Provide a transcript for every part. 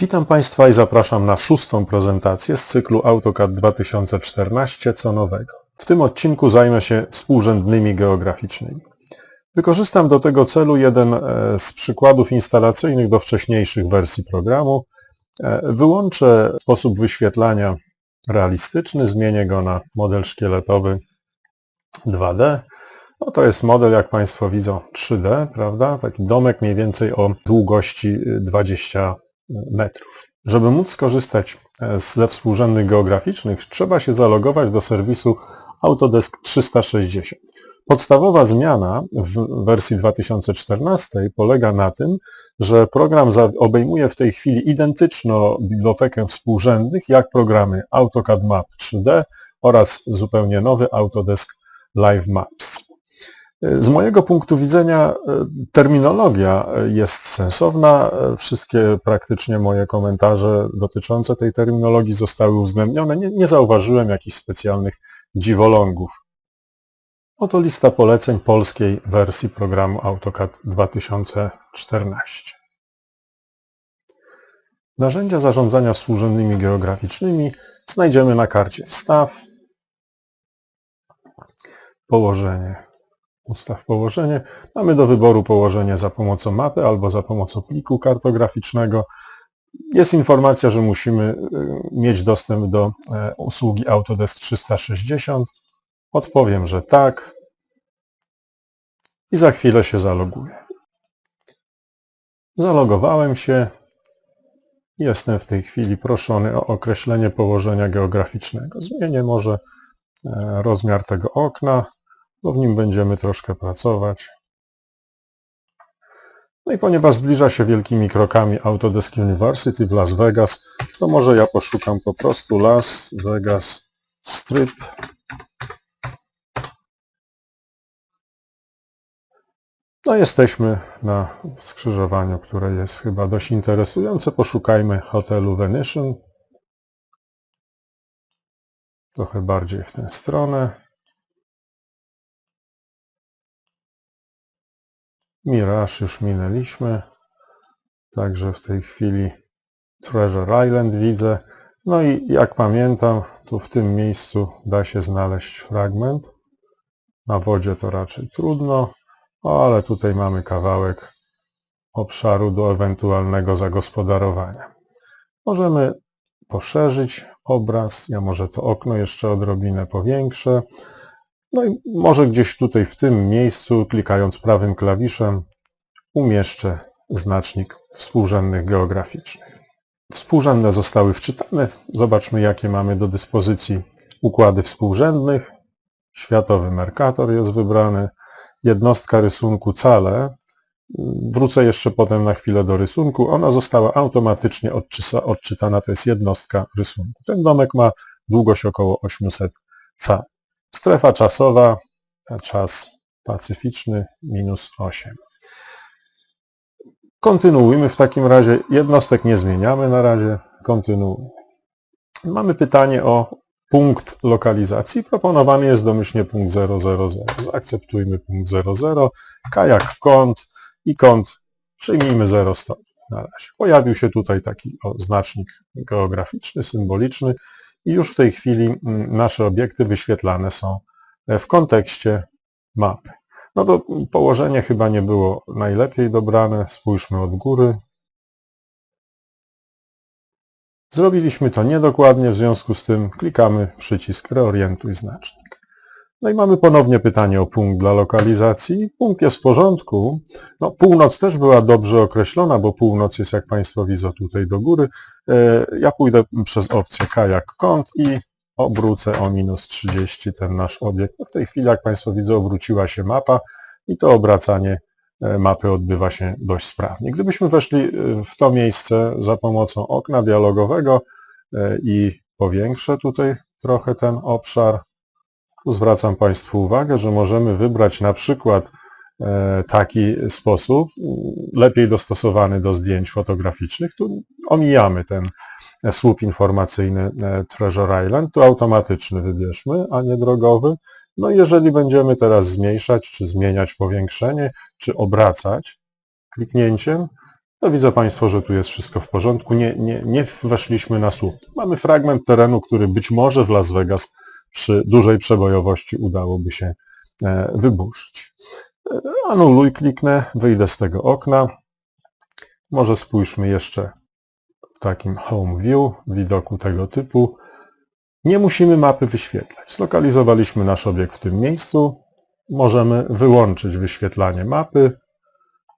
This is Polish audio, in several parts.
Witam Państwa i zapraszam na szóstą prezentację z cyklu AutoCAD 2014 Co nowego. W tym odcinku zajmę się współrzędnymi geograficznymi. Wykorzystam do tego celu jeden e, z przykładów instalacyjnych do wcześniejszych wersji programu. E, Wyłączę sposób wyświetlania realistyczny, zmienię go na model szkieletowy 2D. No to jest model, jak Państwo widzą, 3D, prawda? Taki domek mniej więcej o długości y, 20 metrów. Żeby móc skorzystać e, ze współrzędnych geograficznych, trzeba się zalogować do serwisu Autodesk 360. Podstawowa zmiana w wersji 2014 polega na tym, że program obejmuje w tej chwili identyczną bibliotekę współrzędnych jak programy AutoCAD Map 3D oraz zupełnie nowy Autodesk Live Maps. Z mojego punktu widzenia e, terminologia e, jest sensowna. E, Wszystkie praktycznie moje komentarze dotyczące tej terminologii zostały uwzględnione. Nie, nie zauważyłem jakichś specjalnych dziwolągów. Oto lista poleceń polskiej wersji programu AutoCAD 2014. Narzędzia zarządzania współrzędnymi geograficznymi znajdziemy na karcie Wstaw, Położenie, ustaw położenie. Mamy do wyboru położenie za pomocą mapy albo za pomocą pliku kartograficznego. Jest informacja, że musimy y, mieć dostęp do e, usługi Autodesk 360. Odpowiem, że tak. I za chwilę się zaloguję. Zalogowałem się. Jestem w tej chwili proszony o określenie położenia geograficznego. Zmienię może e, rozmiar tego okna bo w nim będziemy troszkę pracować. No i ponieważ zbliża się wielkimi krokami Autodesk University w Las Vegas, to może ja poszukam po prostu Las Vegas Strip. No jesteśmy na skrzyżowaniu, które jest chyba dość interesujące. Poszukajmy hotelu Venetian. Trochę bardziej w tę stronę. Mirage już minęliśmy, także w tej chwili Treasure Island widzę. No i jak pamiętam, tu w tym miejscu da się znaleźć fragment. Na wodzie to raczej trudno, ale tutaj mamy kawałek obszaru do ewentualnego zagospodarowania. Możemy poszerzyć obraz, ja może to okno jeszcze odrobinę powiększę. No i może gdzieś tutaj w tym miejscu, klikając prawym klawiszem, umieszczę znacznik współrzędnych geograficznych. Współrzędne zostały wczytane. Zobaczmy, jakie mamy do dyspozycji układy współrzędnych. Światowy Mercator jest wybrany. Jednostka rysunku cale. Wrócę jeszcze potem na chwilę do rysunku. Ona została automatycznie odczytana. To jest jednostka rysunku. Ten domek ma długość około 800 cal. Strefa czasowa, czas pacyficzny, minus 8. Kontynuujmy w takim razie. Jednostek nie zmieniamy na razie. Kontynuujmy. Mamy pytanie o punkt lokalizacji. Proponowany jest domyślnie punkt 000. Zaakceptujmy punkt 00. Kajak kąt i kąt przyjmijmy 0 stopni na razie. Pojawił się tutaj taki o, znacznik geograficzny, symboliczny i już w tej chwili mm, nasze obiekty wyświetlane są e, w kontekście mapy. No to położenie chyba nie było najlepiej dobrane. Spójrzmy od góry. Zrobiliśmy to niedokładnie, w związku z tym klikamy przycisk Reorientuj znacznik. No i mamy ponownie pytanie o punkt dla lokalizacji. Punkt jest w porządku. No, północ też była dobrze określona, bo północ jest, jak Państwo widzą, tutaj do góry. E, Ja pójdę przez opcję kajak kąt i obrócę o minus 30 ten nasz obiekt. No W tej chwili, jak Państwo widzą, obróciła się mapa i to obracanie e, mapy odbywa się dość sprawnie. Gdybyśmy weszli e, w to miejsce za pomocą okna dialogowego i powiększę tutaj trochę ten obszar, tu zwracam Państwu uwagę, że możemy wybrać na przykład e, taki sposób, lepiej dostosowany do zdjęć fotograficznych. Tu omijamy ten słup informacyjny e, Treasure Island, tu automatyczny wybierzmy, a nie drogowy. No jeżeli będziemy teraz zmniejszać, czy zmieniać powiększenie, czy obracać kliknięciem, to widzą Państwo, że tu jest wszystko w porządku. Nie, nie, nie weszliśmy na słup. Mamy fragment terenu, który być może w Las Vegas przy dużej przebojowości udałoby się e, wyburzyć. E, Anuluj, kliknę, wyjdę z tego okna. Może spójrzmy jeszcze w takim Home View, widoku tego typu. Nie musimy mapy wyświetlać. Zlokalizowaliśmy nasz obiekt w tym miejscu. Możemy wyłączyć wyświetlanie mapy.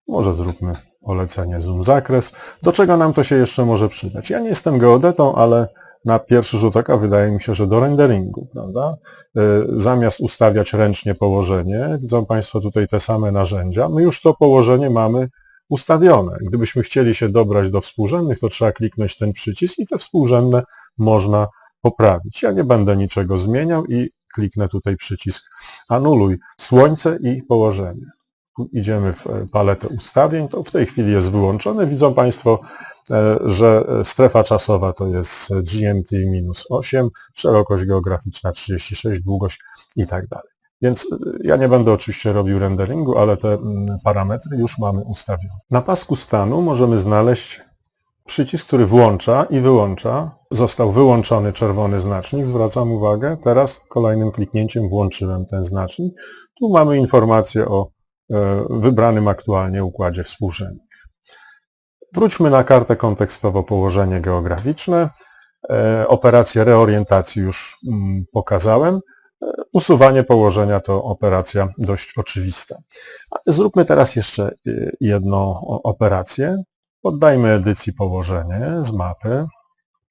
Może zróbmy polecenie zoom zakres. Do czego nam to się jeszcze może przydać? Ja nie jestem geodetą, ale na pierwszy rzut oka wydaje mi się, że do renderingu, prawda? Y, Zamiast ustawiać ręcznie położenie, widzą Państwo tutaj te same narzędzia, my już to położenie mamy ustawione. Gdybyśmy chcieli się dobrać do współrzędnych, to trzeba kliknąć ten przycisk i te współrzędne można poprawić. Ja nie będę niczego zmieniał i kliknę tutaj przycisk anuluj słońce i położenie. Idziemy w e, paletę ustawień, to w tej chwili jest wyłączone. Widzą Państwo, e, że strefa czasowa to jest GMT-8, szerokość geograficzna 36, długość i tak dalej. Więc e, ja nie będę oczywiście robił renderingu, ale te mm, parametry już mamy ustawione. Na pasku stanu możemy znaleźć przycisk, który włącza i wyłącza. Został wyłączony czerwony znacznik, zwracam uwagę. Teraz kolejnym kliknięciem włączyłem ten znacznik. Tu mamy informację o e, wybranym aktualnie układzie współrzędnych. Wróćmy na kartę kontekstowo położenie geograficzne. E, Operację reorientacji już mm, pokazałem. E, Usuwanie położenia to operacja dość oczywista. Zróbmy teraz jeszcze e, jedną operację. Poddajmy edycji położenie z mapy.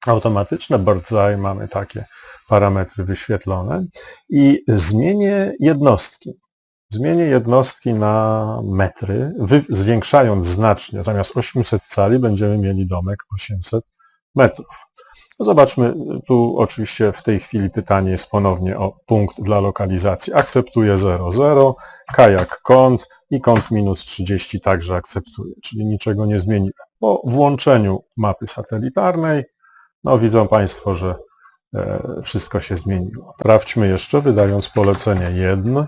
Automatyczne Birdseye mamy takie parametry wyświetlone i zmienię jednostki. Zmienię jednostki na metry, zwiększając znacznie. Zamiast 800 cali będziemy mieli domek 800 metrów. No Zobaczmy, tu oczywiście w tej chwili pytanie jest ponownie o punkt dla lokalizacji. Akceptuję 00, kajak kąt i kąt minus 30 także akceptuję, czyli niczego nie zmieniłem. Po włączeniu mapy satelitarnej, no widzą Państwo, że e, wszystko się zmieniło. Sprawdźmy jeszcze, wydając polecenie 1,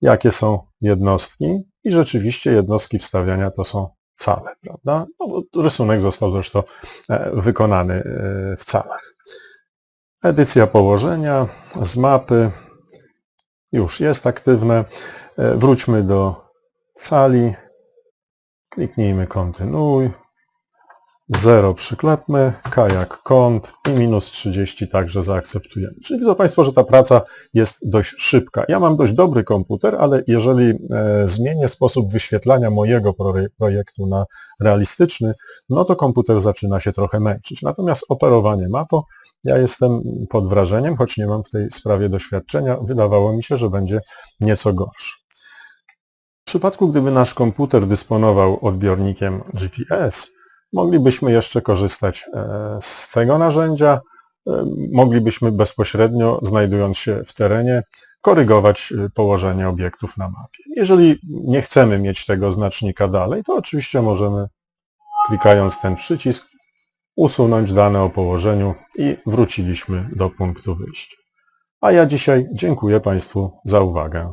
jakie są jednostki i rzeczywiście jednostki wstawiania to są cale, prawda? No, rysunek został zresztą e, wykonany e, w calach. Edycja położenia z mapy już jest aktywne. E, Wróćmy do cali. Kliknijmy kontynuuj. 0 przyklepmy, kajak kąt i minus 30 także zaakceptujemy. Czyli widzą Państwo, że ta praca jest dość szybka. Ja mam dość dobry komputer, ale jeżeli e, zmienię sposób wyświetlania mojego proje- projektu na realistyczny, no to komputer zaczyna się trochę męczyć. Natomiast operowanie mapą, ja jestem pod wrażeniem, choć nie mam w tej sprawie doświadczenia, wydawało mi się, że będzie nieco gorszy. W przypadku, gdyby nasz komputer dysponował odbiornikiem GPS, moglibyśmy jeszcze korzystać e, z tego narzędzia. E, Moglibyśmy bezpośrednio, znajdując się w terenie, korygować e, położenie obiektów na mapie. Jeżeli nie chcemy mieć tego znacznika dalej, to oczywiście możemy, klikając ten przycisk, usunąć dane o położeniu i wróciliśmy do punktu wyjścia. A ja dzisiaj dziękuję Państwu za uwagę.